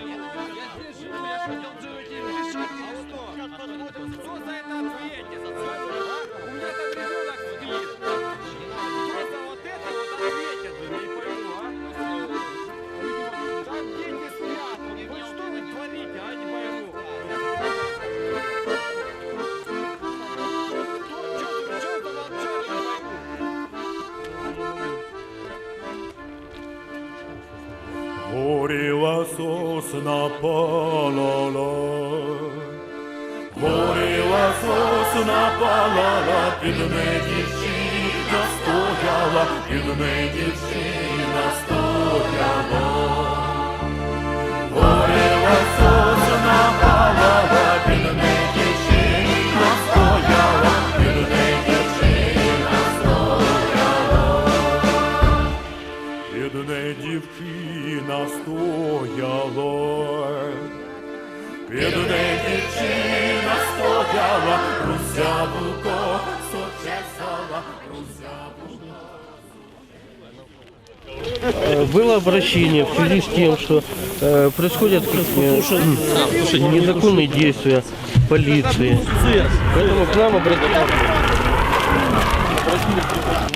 Горіла сосна палала, горіла сосна палала, під неї дівчина стояла, під неї дівчина стояла. Горіла сосна палала, під неї дівчина стояла, під неї дівчина стояла. Бідне дівчина стояла, бідне дівчина стояла, русяву косу чесала, русяву Э, Было обращение в связи с тем, что э, происходят э, незаконные действия полиции. Поэтому к нам обратились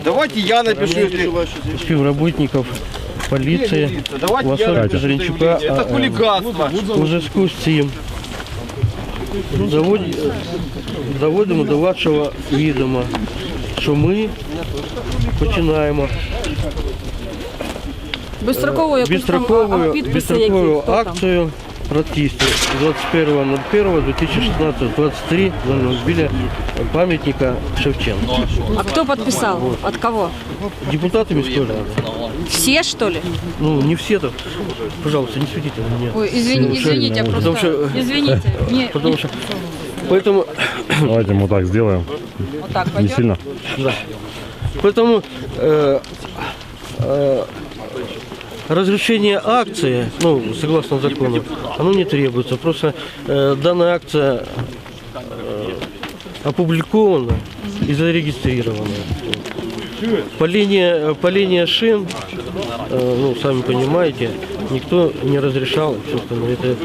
Давайте я напишу, если... співробітників поліції Давайте я Василя напишу Жренчука. заявление. Это а, хулиганство. У зв'язку з цим завод- доводимо до вашого відома, що ми починаємо Безстрокову якусь там безстроковую, а, підписи, які безстроковую хто там? акцію протесту 21.01.2016 23.00 біля пам'ятника Шевченко. А кто подписал? От кого? Депутаты міської ради. Все, что ли? Ну, не все так. Пожалуйста, не судите на меня. Ой, извини, извините, Потому просто... что- Извините. Не, Потому что... Поэтому, Давайте мы так сделаем. вот так Не пойдет? сильно. да. Поэтому э, э, разрешение акции, ну, согласно закону, оно не требуется. Просто э, данная акция э, опубликована и зарегистрирована. Поление, поление шин, ну, сами понимаете, никто не разрешал. Собственно, это,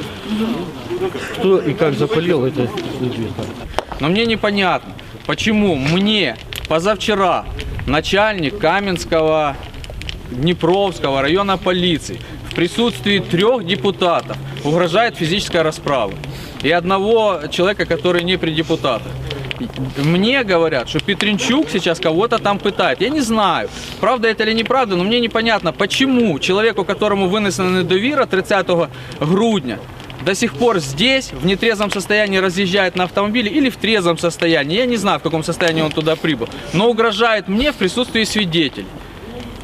кто и как запалил, это неизвестно. Но мне непонятно, почему мне позавчера начальник Каменского Днепровского района полиции в присутствии трех депутатов угрожает физической расправой. И одного человека, который не при депутатах. Мне говорят, что Петренчук сейчас кого-то там пытает. Я не знаю, правда это или неправда, но мне непонятно, почему человеку, которому вынесена недовіра 30 грудня, до сих пор здесь, в нетрезвом состоянии разъезжает на автомобиле или в трезвом состоянии. Я не знаю, в каком состоянии он туда прибыл. Но угрожает мне в присутствии свидетелей.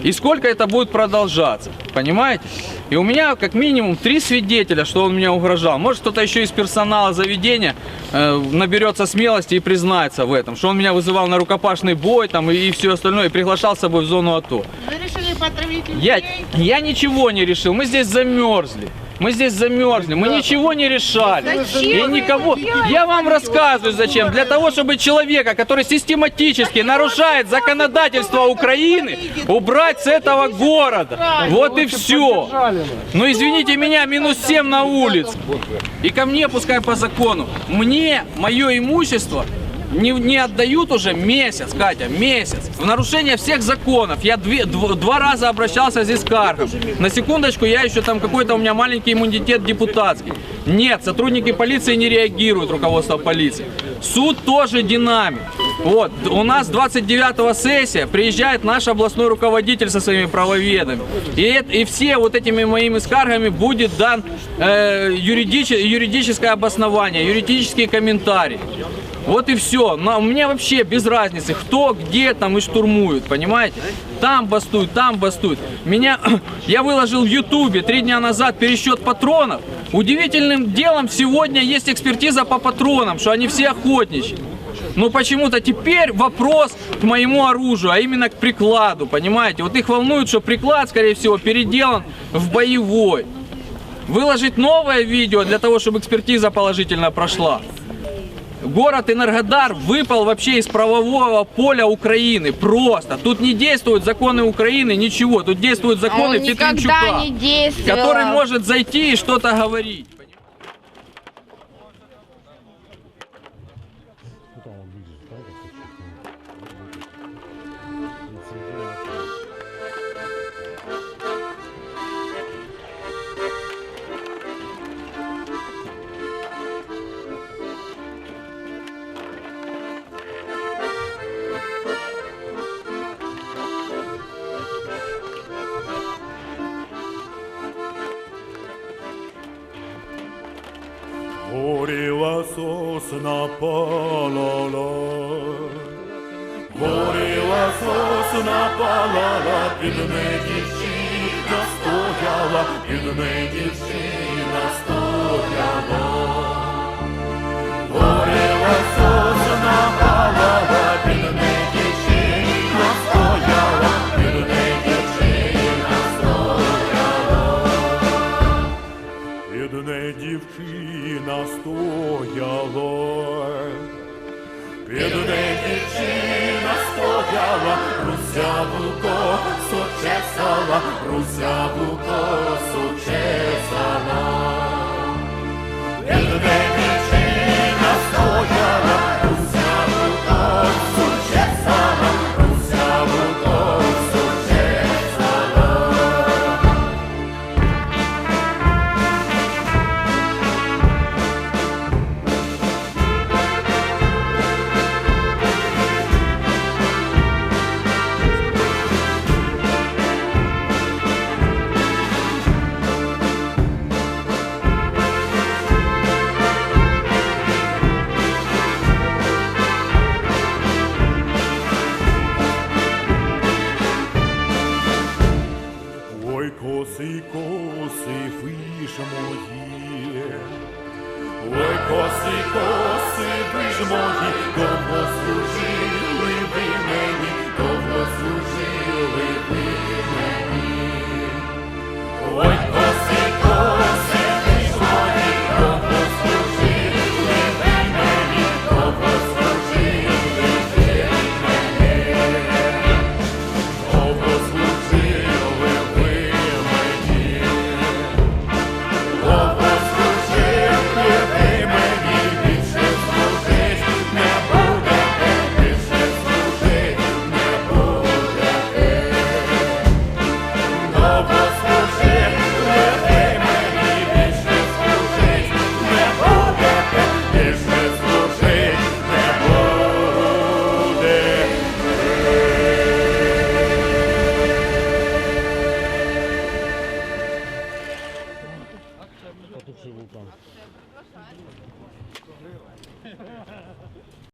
И сколько это будет продолжаться, понимаете? И у меня как минимум три свидетеля, что он меня угрожал. Может кто-то еще из персонала заведения э, наберется смелости и признается в этом, что он меня вызывал на рукопашный бой там и, и все остальное, и приглашал с собой в зону АТО. Вы решили потравить Я, людей? я ничего не решил, мы здесь замерзли. Мы здесь замерзли, мы ничего не решали. Зачем И никого. Я вам рассказываю зачем. Для того, чтобы человека, который систематически нарушает законодательство Украины, убрать с этого города. Вот и все. Ну извините меня, минус 7 на улице. И ко мне, пускай по закону, мне мое имущество не, не отдают уже месяц, Катя, месяц. В нарушение всех законов. Я две- дв- два раза обращался здесь к Архам. На секундочку, я еще там какой-то у меня маленький иммунитет депутатский. Нет, сотрудники полиции не реагируют, руководство полиции. Суд тоже динамик. Вот, у нас 29 сессия, приезжает наш областной руководитель со своими правоведами. И, и все вот этими моими скаргами будет дан э, юридиче- юридическое обоснование, юридические комментарии. Вот и все. Но мне вообще без разницы, кто где там и штурмует, понимаете? Там бастуют, там бастуют. Меня, я выложил в Ютубе три дня назад пересчет патронов. Удивительным делом сегодня есть экспертиза по патронам, что они все охотничьи. Но почему-то теперь вопрос к моему оружию, а именно к прикладу, понимаете? Вот их волнует, что приклад, скорее всего, переделан в боевой. Выложить новое видео для того, чтобы экспертиза положительно прошла. Город Энергодар выпал вообще из правового поля Украины. Просто. Тут не действуют законы Украины, ничего. Тут действуют законы Он Петренчука, не который может зайти и что-то говорить. полола, горіла сосна палала, під не дівчина стояла, під не дівчина стояла. Горіла como surgiu.